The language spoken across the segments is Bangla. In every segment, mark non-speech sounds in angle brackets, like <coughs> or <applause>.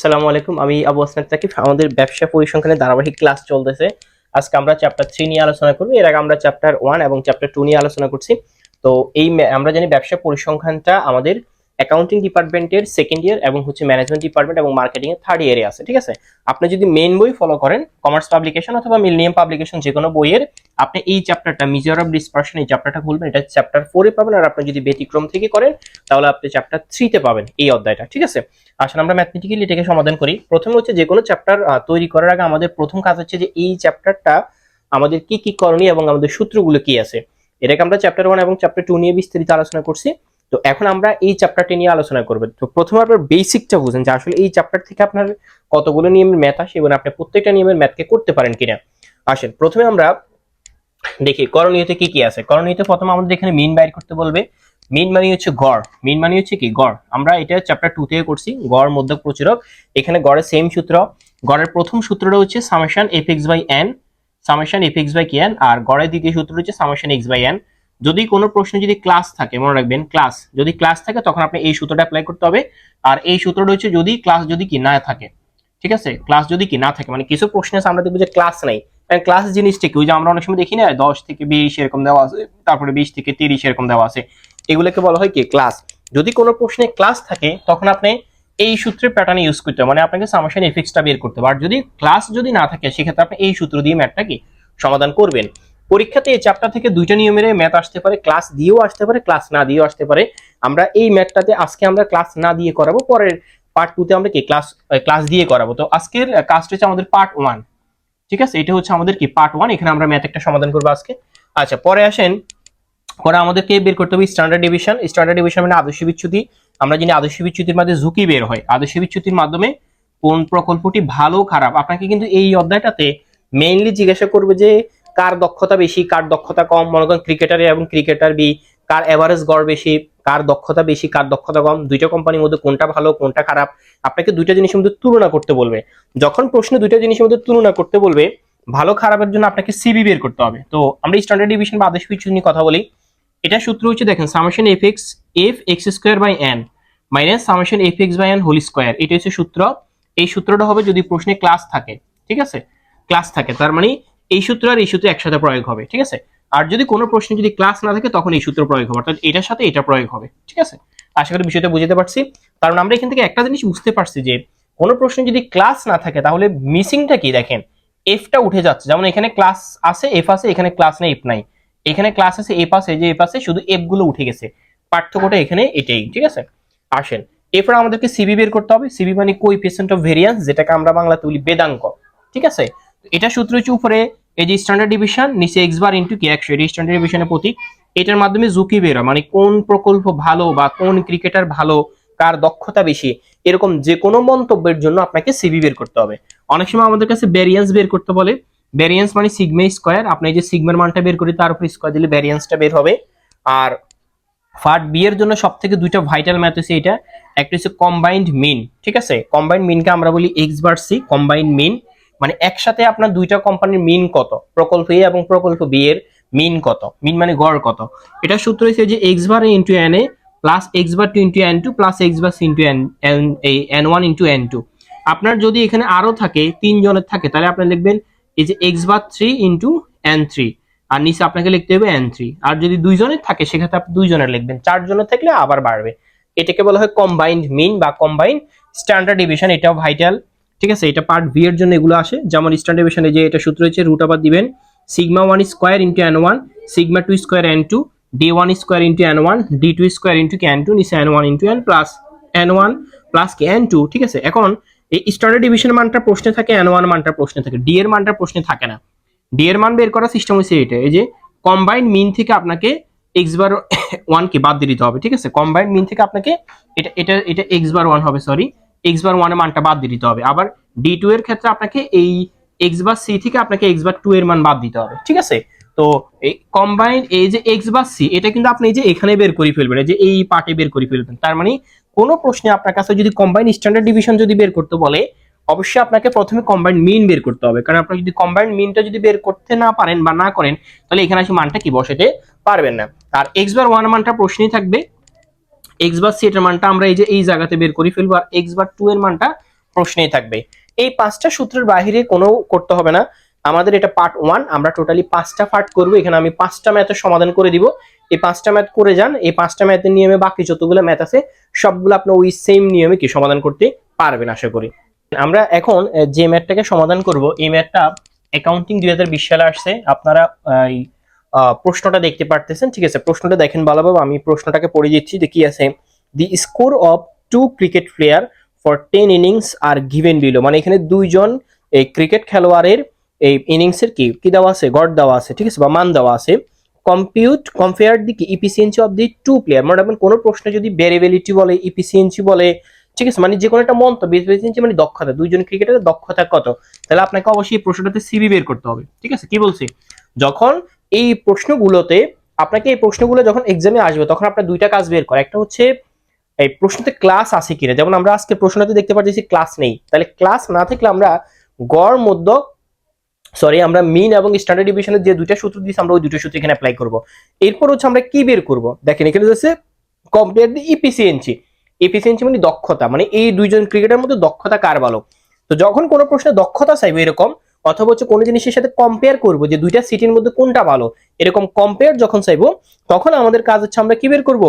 আসসালামু আলাইকুম, আমি আবু আসনাদ তাকিব আমাদের ব্যবসা পরিসংখ্যানের ধারাবাহিক ক্লাস চলতেছে। আজকে আমরা চ্যাপ্টার থ্রি নিয়ে আলোচনা করব। এর আগে আমরা চ্যাপ্টার ওয়ান এবং চ্যাপ্টার টু নিয়ে আলোচনা করছি। তো এই আমরা জানি ব্যবসা পরিসংখ্যানটা আমাদের অ্যাকাউন্টিং ডিপার্টমেন্টের সেকেন্ড ইয়ার এবং হচ্ছে ম্যানেজমেন্ট ডিপার্টমেন্ট এবং মার্কেটিং এর থার্ড ইয়ারে আছে, ঠিক আছে? আপনি যদি মেইন বই ফলো করেন কমার্স পাবলিকেশন অথবা মিলিনিয়াম পাবলিকেশন যে কোনো বইয়ের, আপনি এই চ্যাপ্টারটা মিজার অফ ডিসপার্সন এই চ্যাপ্টারটা খুলবেন, এটা চ্যাপ্টার ফোরে পাবেন, আর আপনি যদি ব্যতিক্রম থেকে করেন, তাহলে আপনি চ্যাপ্টার থ্রিতে পাবেন এই অধ্যায়টা, ঠিক আছে? আসলে আমরা ম্যাথমেটিক্যালি এটাকে সমাধান করি। প্রথমে হচ্ছে যে কোনো চ্যাপ্টার তৈরি করার আগে আমাদের প্রথম কাজ হচ্ছে যে এই চ্যাপ্টারটা আমাদের কি কি করণীয় এবং আমাদের সূত্রগুলো কি আছে? এটাকে আমরা চ্যাপ্টার ওয়ান এবং চ্যাপ্টার টু নিয়ে বিস্তারিত আলোচনা করছি। তো এখন আমরা এই চ্যাপ্টারটি নিয়ে আলোচনা করব। তো প্রথমে আপনার বেসিকটা বুঝেন যে আসলে এই চ্যাপ্টার থেকে আপনার কতগুলো নিয়মের ম্যাথ আসে এবং আপনি প্রত্যেকটা নিয়মের ম্যাথকে করতে পারেন কিনা। আসেন, প্রথমে আমরা দেখি করণীয়তে কি কি আছে। করণীয়তে প্রথমে আমাদের এখানে মিন বাইর করতে বলবে। মিন মানে হচ্ছে গড়। মিন মানে হচ্ছে কি? গড়। আমরা এটা চ্যাপ্টার টু থেকে করছি। গড় মধ্যক প্রচুরক। এখানে গড়ের সেম সূত্র। গড়ের প্রথম সূত্রটা হচ্ছে summation f x by n summation f x by কি এন আর গড়ের দ্বিতীয় সূত্র হচ্ছে সামেশন এক্স বাই এন যদি কোনো প্রশ্নে যদি ক্লাস থাকে, মনে রাখবেন ক্লাস যদি ক্লাস থাকে তখন আপনি এই সূত্রটা অ্যাপ্লাই করতে হবে। আর এই সূত্রটা হচ্ছে যদি ক্লাস যদি কি না থাকে। ঠিক আছে? ক্লাস যদি কি না থাকে মানে কিছু প্রশ্নে আমরা দেখব যে ক্লাস নাই। ক্লাস জিনিসটা কি? ওই যে আমরা অনেক সময় দেখি না, দশ থেকে বিশ এরকম দেওয়া আছে, তারপরে বিশ থেকে তিরিশ এরকম দেওয়া আছে। এগুলোকে বলা হয় কি? ক্লাস যদি কোনো প্রশ্নে ক্লাস থাকে, তখন আপনি এই সূত্রের প্যাটার্ন ইউজ করতে হবে। মানে আপনাকে সামেশন এফিক্সটা বের করতে হবে। আর যদি ক্লাস যদি না থাকে, সেক্ষেত্রে আপনি এই সূত্র দিয়ে ম্যাথটা কি সমাধান করবেন। পরীক্ষাতে এই চ্যাপ্টার থেকে দুইটা নিয়মের ম্যাথ আসতে পারে ক্লাস দিয়েও আসতে পারে ক্লাস না দিয়েও আসতে পারে। আমরা এই ম্যাথটাতে আজকে আমরা ক্লাস না দিয়ে করাবো, পরের পার্ট টুতে আমরা কি ক্লাস ক্লাস দিয়ে করাবো। তো আজকের কাজটা হচ্ছে আমাদের পার্ট ওয়ান ঠিক আছে? এটা হচ্ছে আমাদের কি পার্ট ওয়ান এখানে আমরা ম্যাথ একটা সমাধান করব আজকে। আচ্ছা পরে আসেন। পরে আমাদেরকে বের করতে হবে স্ট্যান্ডার্ড ডিভিশন স্ট্যান্ডার্ড ডিভিশন মানে আদর্শ বিচ্যুতি। আমরা জানি আদর্শ বিচ্যুতির মধ্যে ঝুঁকি বের হয়। আদর্শ বিচ্যুতির মাধ্যমে কোন প্রকল্পটি ভালো, খারাপ? আপনাকে কিন্তু এই অধ্যায়টাতে মেইনলি জিজ্ঞাসা করবে যে কার দক্ষতা বেশি, কার দক্ষতা কম? মনে করেন ক্রিকেটার এবং ক্রিকেটার বি, কার এভারেজ গড় বেশি, কার দক্ষতা বেশি, কার দক্ষতা কম? দুইটা কোম্পানির মধ্যে কোনটা ভালো, কোনটা খারাপ? আপনাকে দুইটা জিনিসের মধ্যে তুলনা করতে বলবে। যখন প্রশ্নে দুইটা জিনিসের মধ্যে তুলনা করতে বলবে, ভালো খারাপের জন্য আপনাকে সিবি বের করতে হবে। তো আমরা স্ট্যান্ডার্ড ডিভিশন বা আদর্শ বিচ্যুতি নিয়ে কথা বলি। এটা সূত্র হচ্ছে, দেখেন summation f x f x square by n minus summation f x by n whole square এটা হচ্ছে সূত্র। এই সূত্রটা হবে যদি প্রশ্নে ক্লাস থাকে, ঠিক আছে? ক্লাস থাকে। তার মানে এই সূত্র আর এই সূত্র একসাথে প্রয়োগ হবে, ঠিক আছে? আর যদি কোনো প্রশ্নে যদি ক্লাস না থাকে, তখন এই সূত্র প্রয়োগ হবে, অর্থাৎ এটার সাথে এটা প্রয়োগ হবে, ঠিক আছে? আশা করি বিষয়টা বুঝতে পারছি। কারণ আমরা এখান থেকে একটা জিনিস বুঝতে পারছি যে, কোনো প্রশ্নে যদি ক্লাস না থাকে, তাহলে মিসিংটা কি? দেখেন এফটা উঠে যাচ্ছে। যেমন এখানে ক্লাস আছে এফ আছে, এখানে ক্লাস নেই এফ নাই। এখানে ক্লাস আছে এফ আছে যে এফ আছে শুধু এফগুলো উঠে গেছে। পার্থক্যটা এখানে এটাই, ঠিক আছে? আসেন, এরপর আমাদেরকে সিবি বের করতে হবে। সিবি মানে কোইফিসিয়েন্ট অফ ভেরিয়েন্স যেটাকে আমরা বাংলাতে বলি বেদাঙ্ক, ঠিক আছে? এটা সূত্র হচ্ছে উপরে এই যে স্ট্যান্ডার্ড ডিভিশন নিচে এক্স বার ইন্টু কে একশো। এটি স্ট্যান্ডার্ড ডিভিশনের প্রতীক। এটার মাধ্যমে ঝুঁকি বের হয়। মানে কোন প্রকল্প ভালো বা কোন ক্রিকেটার ভালো, কার দক্ষতা বেশি, এরকম যে কোনো মন্তব্যের জন্য আপনাকে সিবি বের করতে হবে। অনেক সময় আমাদের কাছে ভ্যারিয়েন্স বের করতে বলে। ভ্যারিয়েন্স মানে সিগমা স্কোয়ার আপনি যে সিগমার মানটা বের করি, তার উপর স্কোয়ার দিলে ভ্যারিয়েন্সটা বের হবে। আর পার্ট বি এর জন্য সব থেকে দুইটা ভাইটাল ম্যাথ হচ্ছে এটা। একটা হচ্ছে কম্বাইন্ড মিন ঠিক আছে? কম্বাইন্ড মিনকে আমরা বলি x bar c combined mean মানে একসাথে আপনার দুইটা কোম্পানির মিন কত? প্রকল্প এ এবং প্রকল্প বি এর মিন কত? মিন মানে গড় কত? এটা সূত্র হচ্ছে যে x bar into n a plus x bar two into n two plus x bar into n n one into n two আপনার যদি এখানে আরও থাকে, তিন জনের থাকে, তাহলে আপনি লিখবেন এই যে x bar three into n three আর নিচে আপনাকে লিখতে হবে এন থ্রি আর যদি দুইজনের থাকে, সেক্ষেত্রে আপনি দুইজনের লিখবেন। চারজনের থাকলে আবার বাড়বে। এটাকে বলা হয় কম্বাইন্ড মিন বা কম্বাইন্ড স্ট্যান্ডার্ড ডিভিশন এটাও ভাইটাল ঠিক আছে, এটা পার্ট ভি এর জন্য এগুলো আসে। যেমন স্ট্যান্ডার্ড ডিভিশনে যে এটা সূত্র হচ্ছে রুট আবার দিবেন। Sigma one square into n one sigma two square n two d one square into n one d two square into কে এন টু নিচে n one into n plus n one plus কে এন টু ঠিক আছে? এখন এই স্ট্যান্ডার্ড ডিভিশন মানটা প্রশ্নে থাকে এন ওয়ান মানটা প্রশ্নে থাকে। ডি এর মানটা প্রশ্নে থাকে না। ডি এর মান বের করার সিস্টেম হচ্ছে এটা এই যে কম্বাইন্ড মিন থেকে আপনাকে এক্স বার ওয়ান কে বাদ দিয়ে দিতে হবে, ঠিক আছে? কম্বাইন্ড মিন থেকে আপনাকে এটা এটা এটা এক্স বার ওয়ান হবে সরি এক্স বার ওয়ানের মানটা বাদ দিয়ে দিতে হবে। আবার ডি টু এর ক্ষেত্রে আপনাকে এই এক্স বার সি থেকে আপনাকে এক্স বার টু এর মান বাদ দিতে হবে, ঠিক আছে? তো এই কম্বাইন্ড এই যে এক্স বার সি এটা কিন্তু আপনি যে এখানে বের করে ফেলবেন যে এই পার্টে বের করে ফেলবেন। তার মানে কোনো প্রশ্নে আপনার কাছে যদি কম্বাইন স্ট্যান্ডার্ড ডিভিশন যদি বের করতে বলে, অবশ্যই আপনাকে প্রথমে কম্বাইন্ড মিন বের করতে হবে। কারণ আপনি যদি কম্বাইন্ড মিনটা যদি বের করতে না পারেন বা না করেন, তাহলে এখানে আসলে মানটা কি বসাতে পারবেন না। আর এক্স বার ওয়ান মানটা প্রশ্নেই থাকবে। এক্স বার সি এটার মানটা আমরা এই যে এই জায়গাতে বের করে ফেলব আর এক্স বার টু এর মানটা প্রশ্নেই থাকবে। এই পাঁচটা সূত্রের বাইরে কোনো করতে হবে না। আমাদের এটা পার্ট ওয়ান আমরা টোটালি পাঁচটা পার্ট করব। এখানে আমি পাঁচটা ম্যাথের সমাধান করে দিব। এই পাঁচটা ম্যাথ করে যান। এই পাঁচটা ম্যাথের নিয়মে বাকি যতগুলো ম্যাথ আছে, সবগুলো আপনি ওই সেম নিয়মে কি সমাধান করতে পারবেন, আশা করি। আমরা এখন যে ম্যাথটাকে সমাধান করব, এই ম্যাথটা অ্যাকাউন্টিং দুই হাজার বিশ সালে আসছে। আপনারা প্রশ্নটা দেখতে পারতেছেন, ঠিক আছে? প্রশ্নটা দেখেন ভালোভাবে আমি প্রশ্নটাকে পড়ে দিচ্ছি যে কি আছে? The score of two cricket player for ten innings R given below মানে এখানে দুইজন এই ক্রিকেট খেলোয়াড়ের এই ইনিংসের কি? কি দেওয়া আছে? গড় দেওয়া আছে, ঠিক আছে? বা মান দেওয়া আছে। কম্পিউট কম্পেয়ার দি কি efficiency of the two player মনে রাখবেন কোনো প্রশ্নে যদি ভেরিয়েবিলিটি বলে ইফিসিয়েন্সি বলে, ঠিক আছে? মানে যে কোনো একটা মন্তব্য ইফিসিয়েন্সি মানে দক্ষতা। দুইজন ক্রিকেটারের দক্ষতা কত? তাহলে আপনাকে অবশ্যই এই প্রশ্নটাতে সিবি বের করতে হবে, ঠিক আছে? কি বলছি? যখন এই প্রশ্নগুলোতে আপনাকে এই প্রশ্নগুলো যখন এক্সামে আসবে, তখন আপনার দুইটা কাজ বের করে। একটা হচ্ছে, এই প্রশ্নতে ক্লাস আছে কিনা? যেমন আমরা আজকে প্রশ্নতে দেখতে পাচ্ছি ক্লাস নেই। তাহলে ক্লাস না থাকলে আমরা গড়, মধ্য সরি আমরা মিন এবং স্ট্যান্ডার্ড ডিভিশনের যে দুইটা সূত্র দিয়েছি, আমরা ওই দুটো সূত্র এখানে অ্যাপ্লাই করব। এরপর হচ্ছে আমরা কি বের করব? দেখেন, এখানে হচ্ছে কম্পেয়ার দি ইফিসিয়েন্সি ইফিসিয়েন্সি মানে দক্ষতা মানে এই দুইজন ক্রিকেটার মধ্যে দক্ষতা কার ভালো? তো যখন কোনো প্রশ্নে দক্ষতা চাইব এরকম অথবা হচ্ছে কোনো জিনিসের সাথে কম্পেয়ার করব যে দুইটা সিটির মধ্যে কোনটা ভালো। এরকম কম্পেয়ার যখন চাইব, তখন আমাদের কাজ হচ্ছে আমরা কি বের করব?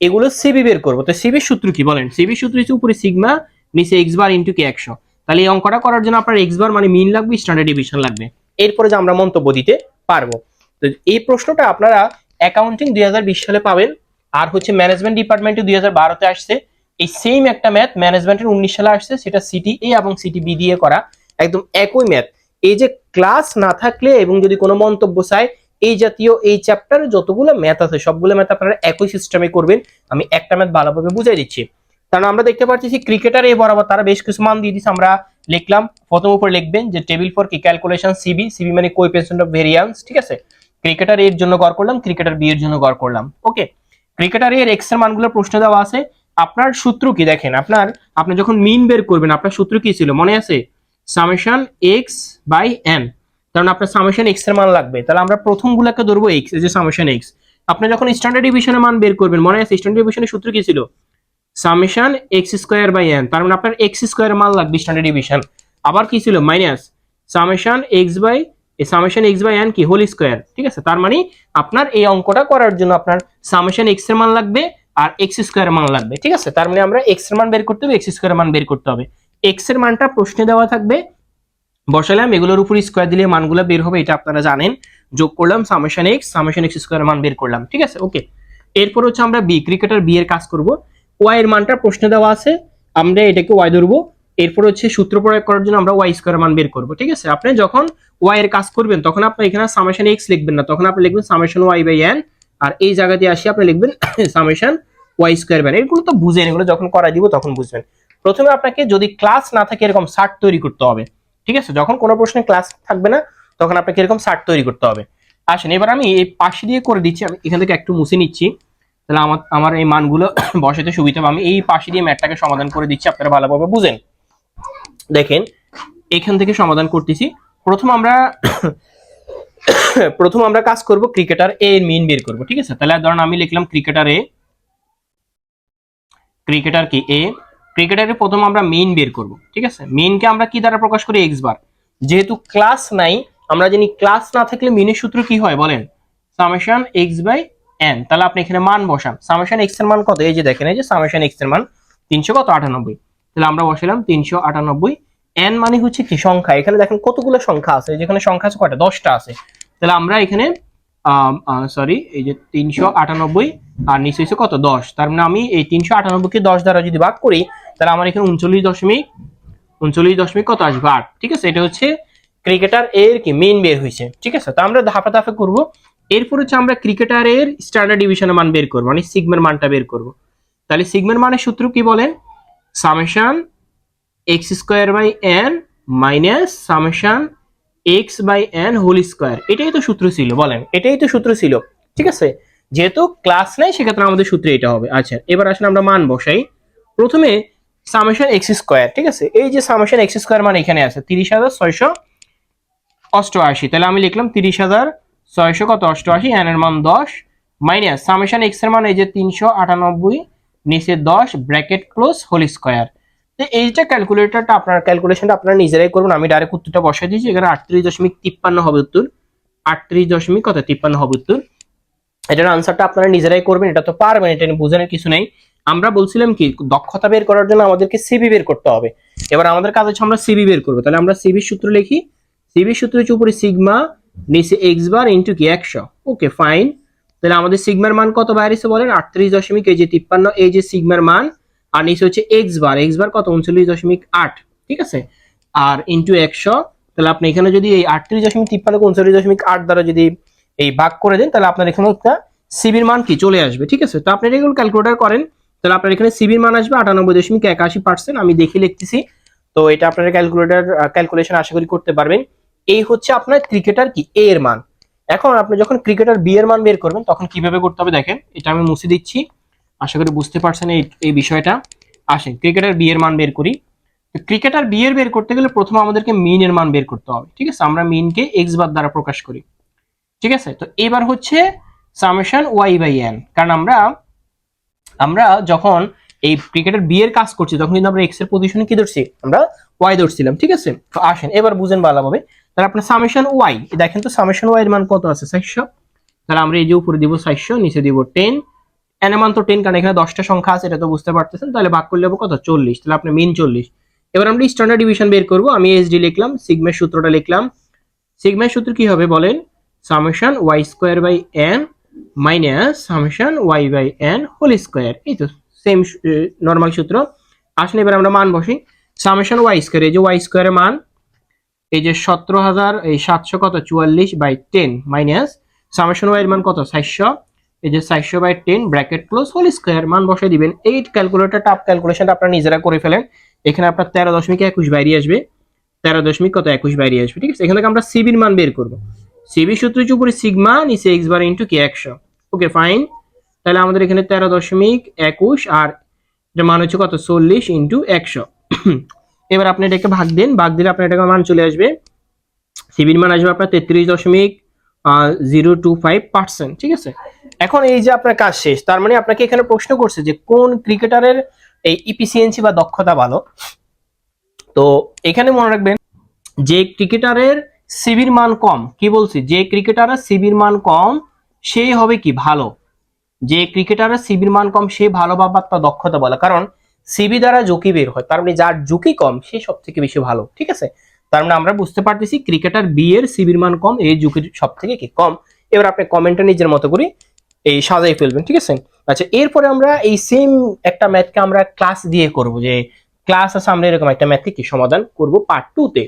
এগুলো সিবি বের করব। তো সিবির সূত্র কি বলেন? সিবির সূত্র হচ্ছে উপরে সিগমা নিচে এক্স বার ইন্টু কে একশো। তাহলে এই অঙ্কটা করার জন্য আপনার এক্স বার মানে মিন লাগবে স্ট্যান্ডার্ড ডিভিশন লাগবে। এরপরে যে আমরা মন্তব্য দিতে পারব। তো এই প্রশ্নটা আপনারা অ্যাকাউন্টিং দুই হাজার বিশ সালে পাবেন, আর হচ্ছে ম্যানেজমেন্ট ডিপার্টমেন্টে দুই হাজার বারোতে আসছে। এই সেম একটা ম্যাথ ম্যানেজমেন্টের উনিশ সালে আসছে, সেটা সিটি এ এবং সিটি বি দিয়ে করা। একদম একই ম্যাথ এই যে ক্লাস না থাকলে এবং যদি কোনো মন্তব্য চায়, এই জাতীয় এই চ্যাপ্টারে যতগুলো ম্যাথ আছে, সবগুলো ম্যাথ আপনারা একই সিস্টেমে করবেন। আমি একটা ম্যাথ ভালোভাবে বুঝাই দিচ্ছি। কারণ আমরা দেখতে পাচ্ছি ক্রিকেটার এ বরাবর তারা বেশ কিছু মান দিয়ে দিচ্ছে আমরা লিখলাম, প্রথম উপর লিখবেন যে টেবিল ফর কি? ক্যালকুলেশন সিবি সিবি মানে কোএফিসিয়েন্ট অফ ভেরিয়েন্স ঠিক আছে? ক্রিকেটার এর জন্য গড় করলাম ক্রিকেটার বি এর জন্য গড় করলাম। ওকে ক্রিকেটার এর এক্সের মানগুলো প্রশ্ন দেওয়া আছে। আপনার সূত্র কি? দেখেন, আপনার, আপনি যখন মিন বের করবেন, আপনার সূত্র কি ছিল? মনে আছে? সামেশন এক্স বাই এন কারণ আপনার সামেশন এক্সের মান লাগবে। তাহলে আমরা প্রথম গুলাকে ধরবো এক্স এই যে সামেশন এক্স আপনি যখন স্ট্যান্ডার্ড ডিভিশনের মান বের করবেন, মনে আছে স্ট্যান্ডার্ড ডিভিশনের সূত্র কি ছিল? Summation x square by n তার মানে আপনার এক্স স্কোয়ার মান লাগবে স্ট্যান্ডার্ড ডিভিশন আবার কি ছিল? Minus summation x by summation x by n কি? হোল স্কোয়ার ঠিক আছে? তার মানে আপনার এই অঙ্কটা করার জন্য আপনার সামেশন এক্সের মান লাগবে আর এক্স স্কোয়ার মান লাগবে। ঠিক আছে? তার মানে আমরা এক্সের মান বের করতে হবে এক্স স্কোয়ার মান বের করতে হবে। এক্সের মানটা প্রশ্নে দেওয়া থাকবে। বসালাম, এগুলোর উপর স্কোয়ার দিলে মানগুলো বের হবে, এটা আপনারা জানেন। যোগ করলাম summation x summation x square মান বের করলাম, ঠিক আছে? ওকে এরপর হচ্ছে আমরা বি ক্রিকেটার বি এর কাজ করব। ওয়াই এর মানটা প্রশ্নে দেওয়া আছে, আমরা এটাকে ওয়াই ধরবো। এরপর হচ্ছে সূত্র প্রয়োগ করার জন্য আমরা ওয়াই স্কোয়ার মান বের করব, ঠিক আছে? আপনি যখন ওয়াই এর কাজ করবেন, তখন আপনি এখানে সামেশন এক্স লিখবেন না, তখন আপনি লিখবেন সামেশন ওয়াই বাই এন আর এই জায়গাতে আসি আপনি লিখবেন সামেশন ওয়াই স্কোয়ার বাই এগুলো তো বুঝেন, এগুলো যখন করাই দিব তখন বুঝবেন। প্রথমে আপনাকে যদি ক্লাস না থাকে এরকম শার্ট তৈরি করতে হবে, ঠিক আছে? যখন কোনো প্রশ্নে ক্লাস থাকবে না, তখন আপনাকে এরকম শার্ট তৈরি করতে হবে। আসেন, এবার আমি এই পাশে দিয়ে করে দিচ্ছি, আমি এখান থেকে একটু মুছে নিচ্ছি। তাহলে আমার আমার এই মানগুলো <coughs> বসাতে সুবিধা হবে। আমি এই পাশে দিয়ে ম্যাটটাকে সমাধান করে দিচ্ছি, আপনারা ভালোভাবে বুঝেন। দেখেন, এখান থেকে সমাধান করতেছি। প্রথম আমরা <coughs> প্রথম আমরা কাজ করব ক্রিকেটার এ এর মিন বের করব, ঠিক আছে? তাহলে ধরুন আমি লিখলাম ক্রিকেটার এ ক্রিকেটার কি? এ ক্রিকেটারে প্রথম আমরা মেইন বের করব, ঠিক আছে? মেইনকে আমরা কি দ্বারা প্রকাশ করি? এক্স বার যেহেতু ক্লাস নাই, আমরা জানি ক্লাস না থাকলে মিনের সূত্র কি হয় বলেন? সামেশন এক্স বাই এন তাহলে আপনি এখানে মান বসান। সামেশন এক্সের মান কত? এই যে দেখেন, এই যে সামেশন এক্সের মান তিনশো কত? আটানব্বই। তাহলে আমরা বসালাম তিনশো আটানব্বই। এন মানে হচ্ছে কি? সংখ্যা। এখানে দেখেন কতগুলো সংখ্যা আছে? যেখানে সংখ্যা আছে কয়টা? দশটা আছে। তাহলে আমরা এখানে সরি এই যে তিনশো আটানব্বই আর নিচে কত? দশ। তার মানে আমি এই তিনশো আটানব্বইকে দশ দ্বারা যদি ভাগ করি তাহলে আমার এখানে উনচল্লিশ দশমিক উনচল্লিশ দশমিক কত আসবে? আট। ঠিক আছে? এটা হচ্ছে ক্রিকেটার এর কি? মেইন বের হয়েছে। ঠিক আছে? তো আমরা ধাপে ধাপে করব। এরপর হচ্ছে আমরা ক্রিকেটারের স্ট্যান্ডার্ড ডিভিশনের মান বের করব। মানে সিগমের মানটা বের করব। তাহলে সিগমের মানের সূত্র কি বলেন summation x square by n minus summation x by n whole square এটাই তো সূত্র ছিল, বলেন। এটাই তো সূত্র ছিল। ঠিক আছে? যেহেতু ক্লাস নেই, সেক্ষেত্রে আমাদের সূত্রে এটা হবে। আচ্ছা এবার আসলে আমরা মান বসাই। প্রথমে সামেশন এক্স স্কোয়ার, ঠিক আছে? এই যে সামেশন এক্স স্কোয়ার মান এখানে আছে, তিরিশ হাজার ছয়শো অষ্টআশি। তাহলে আমি লিখলাম তিরিশ হাজার ছয়শো কত? অষ্টআশি এন এর মান দশ। মাইনাস সামেশন এক্সের মান এই যে তিনশো আটানব্বই, নিচে দশ, ব্র্যাকেট ক্লোজ, হোল স্কোয়ার। তো এইটা ক্যালকুলেটরটা, আপনার ক্যালকুলেশনটা আপনারা নিজেরাই করবেন আমি ডাইরেক্ট উত্তরটা বসাই দিয়েছি, এখানে আটত্রিশ দশমিক তিপ্পান্ন হবে উত্তর। আটত্রিশ দশমিক কত? তিপ্পান্ন হবে উত্তর। এটার আনসারটা আপনারা নিজেরাই করবেন, এটা তো পারবেন এটা বোঝানোর কিছু নেই। আমরা বলছিলাম কি, দক্ষতা বের করার জন্য আমাদেরকে সিবি বের করতে হবে। এবার আমাদের কাজ হচ্ছে আমরা সিবি বের করব। তাহলে আমরা সিবির সূত্র লিখি। সিবির সূত্র হচ্ছে উপরে সিগমা নিচে এক্স বার ইন্টু কি, একশো। ওকে ফাইন তাহলে আমাদের সিগমার মান কত বাইরেছে বলেন? আটত্রিশ দশমিক এই যে তিপ্পান্ন, এই যে সিগমার মান। আর নিচে হচ্ছে এক্স বার এক্স বার কত? উনচল্লিশ দশমিক আট, ঠিক আছে? আর ইন্টু একশো, তাহলে আপনি এখানে যদি এই আটত্রিশ দশমিক তিপ্পান্ন উনচল্লিশ দশমিক আট দ্বারা যদি এই ভাগ করে দেন, তাহলে আপনার এখানে একটা সিবির মান কি? চলে আসবে, ঠিক আছে? তো আপনি এগুলো ক্যালকুলেটর করেন। তাহলে আপনার এখানে সিবির মান আসবে আটানব্বই দশমিক একাশি পার্সেন্ট আমি দেখে লিখতেছি। তো এটা আপনারা ক্যালকুলেটার ক্যালকুলেশন আশা করি করতে পারবেন। এই হচ্ছে আপনার ক্রিকেটার কি? এ এর মান। এখন আপনি যখন ক্রিকেটার বি এর মান বের করবেন, তখন কীভাবে করতে হবে দেখেন, এটা আমি মুছে দিচ্ছি। আশা করি বুঝতে পারছেন এই এই বিষয়টা। আসেন ক্রিকেটার বি এর মান বের করি। ক্রিকেটার বি এর বের করতে গেলে প্রথমে আমাদেরকে মিন এর মান বের করতে হবে, ঠিক আছে? আমরা মিনকে এক্স বার দ্বারা প্রকাশ করি, ঠিক আছে? তো এবার হচ্ছে সামেশন ওয়াই বাই এন কারণ আমরা আমরা যখন এই ক্রিকেটের বিয়ের কাজ করছি, তখন কিন্তু আমরা এক্সের পজিশনে কি ধরছি? আমরা ওয়াই ধরছিলাম, ঠিক আছে? তো আসেন, এবার বুঝেন ভালোভাবে। তাহলে আপনার সামেশন ওয়াই দেখেন তো সামেশন ওয়াই এর মান কত আছে? চারশো। তাহলে আমরা এই যে উপরে দিব চারশো, নিচে দিব টেন এন মান তো টেন কারণ এখানে দশটা সংখ্যা আছে, এটা তো বুঝতে পারতেছেন। তাহলে ভাগ করলে হবে কত? চল্লিশ। তাহলে আপনার মেন চল্লিশ। এবার আমরা স্ট্যান্ডার্ড ডিভিশন বের করব। আমি এসডি লিখলাম, সিগমের সূত্রটা লিখলাম। সিগমের সূত্র কি হবে বলেন? Summation y square by n minus summation y by n whole square. এই তো সেম নর্মাল সূত্র। আসলে এবার আমরা মান বসি। সামেশন ওয়াই স্কোয়ার, এই যে ওয়াই স্কোয়ারের মান, এই যে সতেরো হাজার, এই সাতশো কত? চুয়াল্লিশ by ten minus summation y এর মান কত? চারশো। এই যে চারশো by ten bracket close whole square, মান বসাই দিবেন। এই ক্যালকুলেটর টাপ ক্যালকুলেশনটা আপনারা নিজেরা করে ফেলেন। এখানে আপনার তেরো দশমিক একুশ বাইরে আসবে। তেরো দশমিক কত? একুশ বাইরে আসবে। ঠিক আছে? এখান থেকে আমরা সিবির মান বের করব। সিবি সূত্র হচ্ছে উপরে সিগমা নিচে এক্স বার ইন্টু কি? একশো। ওকে ফাইন তাহলে আমাদের এখানে তেরো দশমিক একুশ আর এটার মান হচ্ছে কত? চল্লিশ ইন্টু একশো। <clears throat> এবার আপনি এটাকে ভাগ দিন। ভাগ দিলে আপনার এটাকে মান চলে আসবে। সিবির মান আসবে আপনার তেত্রিশ দশমিক জিরো টু ফাইভ পার্সেন্ট ঠিক আছে? এখন এই যে আপনার কাজ শেষ, তার মানে আপনাকে এখানে প্রশ্ন করছে যে কোন ক্রিকেটারের এই ইপিসিএনসি বা দক্ষতা ভালো? তো এখানে মনে রাখবেন, যে ক্রিকেটারের সিবির মান কম। কি বলছি? যে ক্রিকেটারের সিবির মান কম, সে হবে কি? ভালো। যে ক্রিকেটারের সিবির মান কম, সে ভালো বা দক্ষতা বলা। কারণ সিবি দ্বারা ঝুঁকি বের হয়। তার মানে যার ঝুঁকি কম, সে সব থেকে বেশি ভালো। ঠিক আছে? তার মানে আমরা বুঝতে পারতেছি ক্রিকেটার বি এর সিবির মান কম এই ঝুঁকির সব থেকে কি কম। এবার আপনি কমেন্টটা নিজের মতো করে এই সাজাই ফেলবেন। ঠিক আছে? আচ্ছা এরপরে আমরা এই সেম একটা ম্যাথকে আমরা ক্লাস দিয়ে করব যে ক্লাস আছে, আমরা এরকম একটা ম্যাথকে কি সমাধান করব পার্ট টু তে।